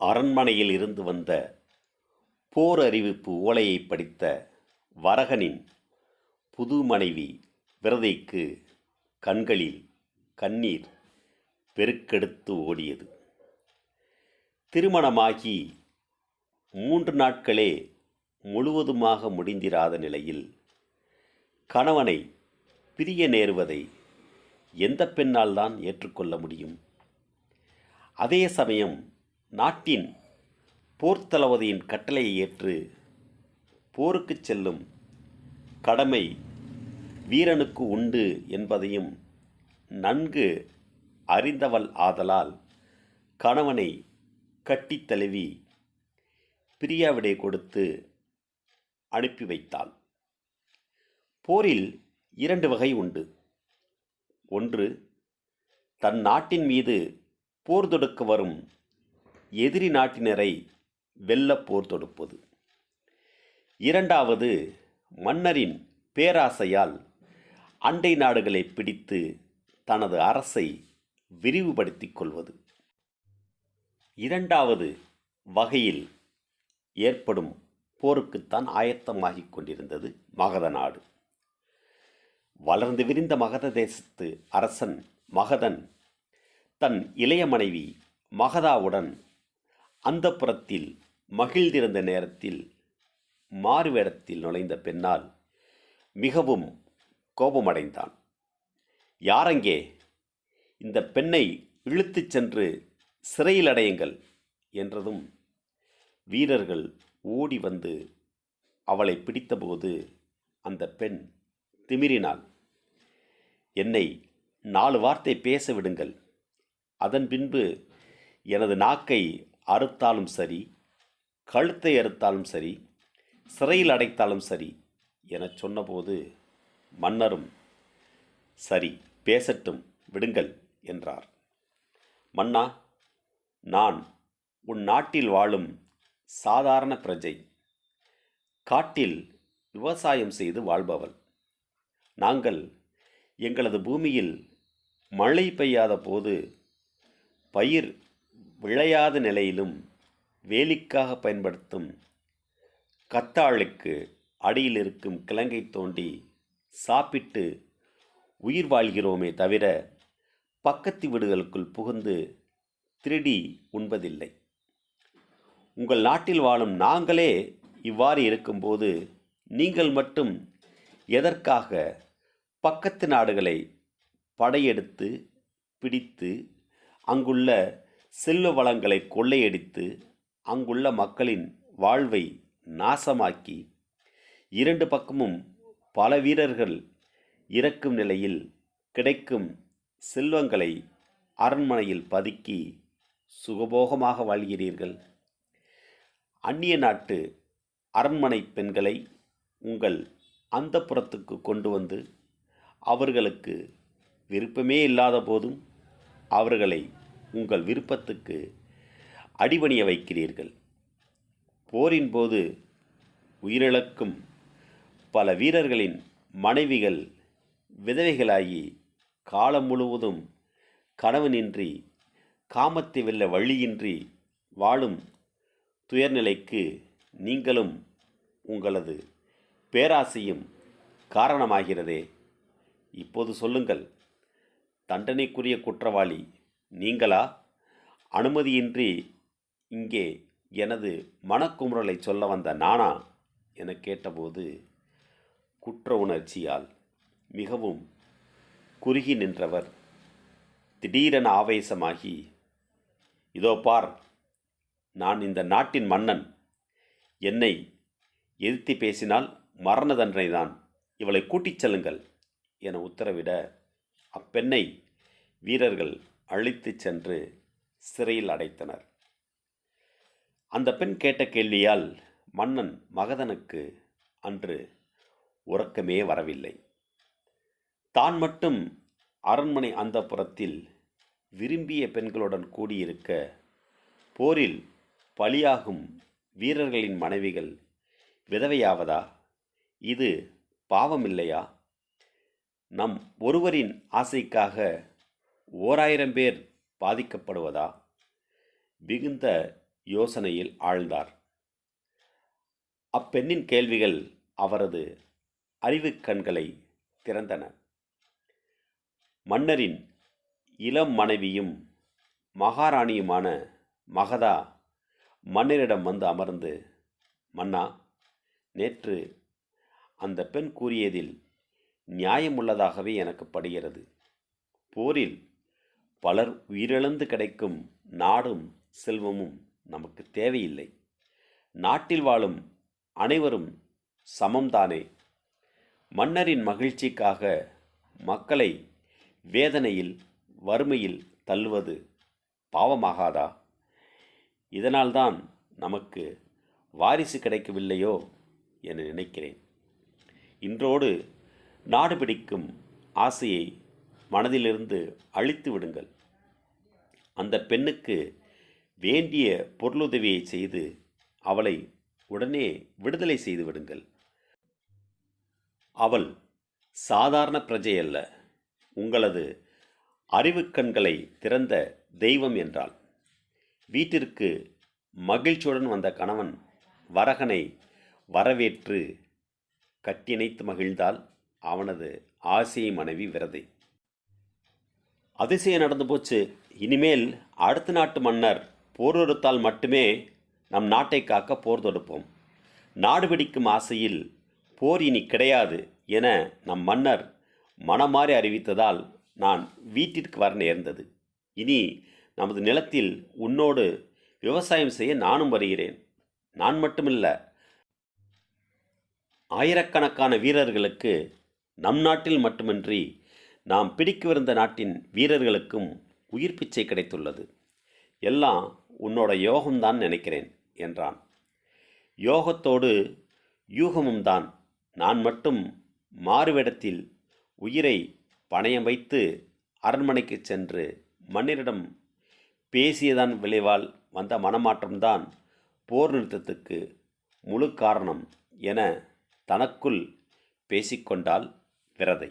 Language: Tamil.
அரண்மனையில் இருந்து வந்த போர் அறிவிப்பு ஓலையை படித்த வரகனின் புது மனைவி விரதைக்கு கண்களில் கண்ணீர் பெருக்கெடுத்து ஓடியது. திருமணமாகி மூன்று நாட்களே முழுவதுமாக முடிந்திராத நிலையில் கணவனை பிரிய நேருவதை எந்த பெண்ணால் தான் ஏற்றுக்கொள்ள முடியும்? அதே சமயம் நாட்டின் போர்த்தளபதியின் கட்டளையை ஏற்று போருக்கு செல்லும் கடமை வீரனுக்கு உண்டு என்பதையும் நன்கு அறிந்தவள் ஆதலால் கணவனை கட்டித் தழுவி பிரியாவிடை கொடுத்து அனுப்பி வைத்தாள். போரில் இரண்டு வகை உண்டு. ஒன்று தன் நாட்டின் மீது போர் தொடுக்க வரும் எதிரி நாட்டினரை வெல்ல போர் தொடுப்பது. இரண்டாவது மன்னரின் பேராசையால் அண்டை நாடுகளை பிடித்து தனது அரசை விரிவுபடுத்திக் கொள்வது. இரண்டாவது வகையில் ஏற்படும் போருக்குத்தான் ஆயத்தமாகிக் கொண்டிருந்தது மகத நாடு. வளர்ந்து விரிந்த மகத தேசத்து அரசன் மகதன் தன் இளைய மனைவி மகதாவுடன் அந்தப்புறத்தில் மகிழ்ந்திருந்த நேரத்தில் மாறுவேடத்தில் நுழைந்த பெண்ணால் மிகவும் கோபமடைந்தான். யாரங்கே? இந்த பெண்ணை இழுத்துச் சென்று சிறையில் அடையுங்கள் என்றதும் வீரர்கள் ஓடி வந்து அவளை பிடித்தபோது அந்த பெண் திமிரினாள். என்னை நாலு வார்த்தை பேச விடுங்கள். அதன் பின்பு எனது நாக்கை அறுத்தாலும் சரி கழுத்தை அறுத்தாலும் சரி சிறையில் அடைத்தாலும் சரி எனச் சொன்னபோது மன்னரும் சரி பேசட்டும் விடுங்கள் என்றார். மன்னா நான் உன் நாட்டில் வாழும் சாதாரண பிரஜை. காட்டில் விவசாயம் செய்து வாழ்பவள். நாங்கள் எங்களது பூமியில் மழை பெய்யாத போது பயிர் விளையாத நிலையிலும் வேலிக்காக பயன்படுத்தும் கத்தாழைக்கு அடியில் இருக்கும் கிழங்கை தோண்டி சாப்பிட்டு உயிர் வாழ்கிறோமே தவிர பக்கத்து வீடுகளுக்குள் புகுந்து திருடி உண்பதில்லை. உங்கள் நாட்டில் வாழும் நாங்களே இவ்வாறு இருக்கும்போது நீங்கள் மட்டும் எதற்காக பக்கத்து நாடுகளை படையெடுத்து பிடித்து அங்குள்ள செல்வ வளங்களை கொள்ளையடித்து அங்குள்ள மக்களின் வாழ்வை நாசமாக்கி இரண்டு பக்கமும் பல வீரர்கள் இறக்கும் நிலையில் கிடைக்கும் செல்வங்களை அரண்மனையில் பதுக்கி சுகபோகமாக வாழ்கிறீர்கள். அந்நிய நாட்டு அரண்மனை பெண்களை உங்கள் அந்தப்புறத்துக்கு கொண்டு வந்து அவர்களுக்கு விருப்பமே இல்லாத போதும் அவர்களை உங்கள் விருப்பத்துக்கு அடிபணிய வைக்கிறீர்கள். போரின் போது உயிரிழக்கும் பல வீரர்களின் மனைவிகள் விதவைகளாகி காலம் முழுவதும் கணவனின்றி காமத்தை வெல்ல வழியின்றி வாழும் துயர்நிலைக்கு நீங்களும் உங்களது பேராசையும் காரணமாகிறதே. இப்போது சொல்லுங்கள் தண்டனைக்குரிய குற்றவாளி நீங்களா? அனுமதியின்றி இங்கே எனது மனக்குமுறலை சொல்ல வந்த நானா? என கேட்டபோது குற்ற உணர்ச்சியால் மிகவும் குறுகி நின்றவர் திடீரென ஆவேசமாகி இதோ பார் நான் இந்த நாட்டின் மன்னன். என்னை எதிர்த்து பேசினால் மரண தண்டனைதான் இவளை கூட்டிச் செல்லுங்கள் என உத்தரவிட அப்பெண்ணை வீரர்கள் அழைத்துச் சென்று சிறையில் அடைத்தனர். அந்த பெண் கேட்ட கேள்வியால் மன்னன் மகதனுக்கு அன்று உறக்கமே வரவில்லை. தான் மட்டும் அரண்மனை அந்தப்புறத்தில் விரும்பிய பெண்களுடன் கூடியிருக்க போரில் பலியாகும் வீரர்களின் மனைவிகள் விதவையாவதா? இது பாவமில்லையா? நம் ஒருவரின் ஆசைக்காக ஓராயிரம் பேர் பாதிக்கப்படுவதா? மிகுந்த யோசனையில் ஆழ்ந்தார். அப்பெண்ணின் கேள்விகள் அவரது அறிவு கண்களை திறந்தன. மன்னரின் இளம் மனைவியும் மகாராணியுமான மகதா மன்னரிடம் வந்து அமர்ந்து மன்னா நேற்று அந்த பெண் கூறியதில் நியாயமுள்ளதாகவே எனக்கு படுகிறது. போரில் பலர் உயிரிழந்து கிடைக்கும் நாடும் செல்வமும் நமக்கு தேவையில்லை. நாட்டில் வாழும் அனைவரும் சமம்தானே. மன்னரின் மகிழ்ச்சிக்காக மக்களை வேதனையில் வறுமையில் தள்ளுவது பாவமாகாதா? இதனால்தான் நமக்கு வாரிசு கிடைக்கவில்லையோ என நினைக்கிறேன். இன்றோடு நாடு பிடிக்கும் ஆசையை மனதிலிருந்து அழித்து விடுங்கள். அந்த பெண்ணுக்கு வேண்டிய பொருளுதவியை செய்து அவளை உடனே விடுதலை செய்து விடுங்கள். அவள் சாதாரண பிரஜை அல்ல. உங்களது அறிவு கண்களை திறந்த தெய்வம் என்றாள். வீட்டிற்கு மகிழ்ச்சியுடன் வந்த கணவன் வரகனை வரவேற்று கட்டிணைத்து மகிழ்ந்தால் அவனது ஆசையை மனைவி விரதை. அதிசயம் நடந்து போச்சு. இனிமேல் அடுத்த நாட்டு மன்னர் போர் தொடுத்தால் மட்டுமே நம் நாட்டை காக்க போர் தொடுப்போம். நாடு பிடிக்கும் ஆசையில் போர் இனி கிடையாது என நம் மன்னர் மனமாறி அறிவித்ததால் நான் வீட்டிற்கு வர நேர்ந்தது. இனி நமது நிலத்தில் உன்னோடு விவசாயம் செய்ய நானும் வருகிறேன். நான் மட்டுமில்ல ஆயிரக்கணக்கான வீரர்களுக்கு நம் நாட்டில் மட்டுமின்றி நாம் பிடிக்கவிருந்த நாட்டின் வீரர்களுக்கும் உயிர் பிச்சை கிடைத்துள்ளது. எல்லாம் உன்னோட யோகம்தான் நினைக்கிறேன் என்றான். யோகத்தோடு யூகமும் தான் நான் மட்டும் மாறுவேடத்தில் உயிரை பணயம் வைத்து அரண்மனைக்கு சென்று மன்னரிடம் பேசியதன் விளைவால் வந்த மனமாற்றம்தான் போர் நிறுத்தத்துக்கு முழு காரணம் என தனக்குள் பேசிக்கொண்டாள் விரதை.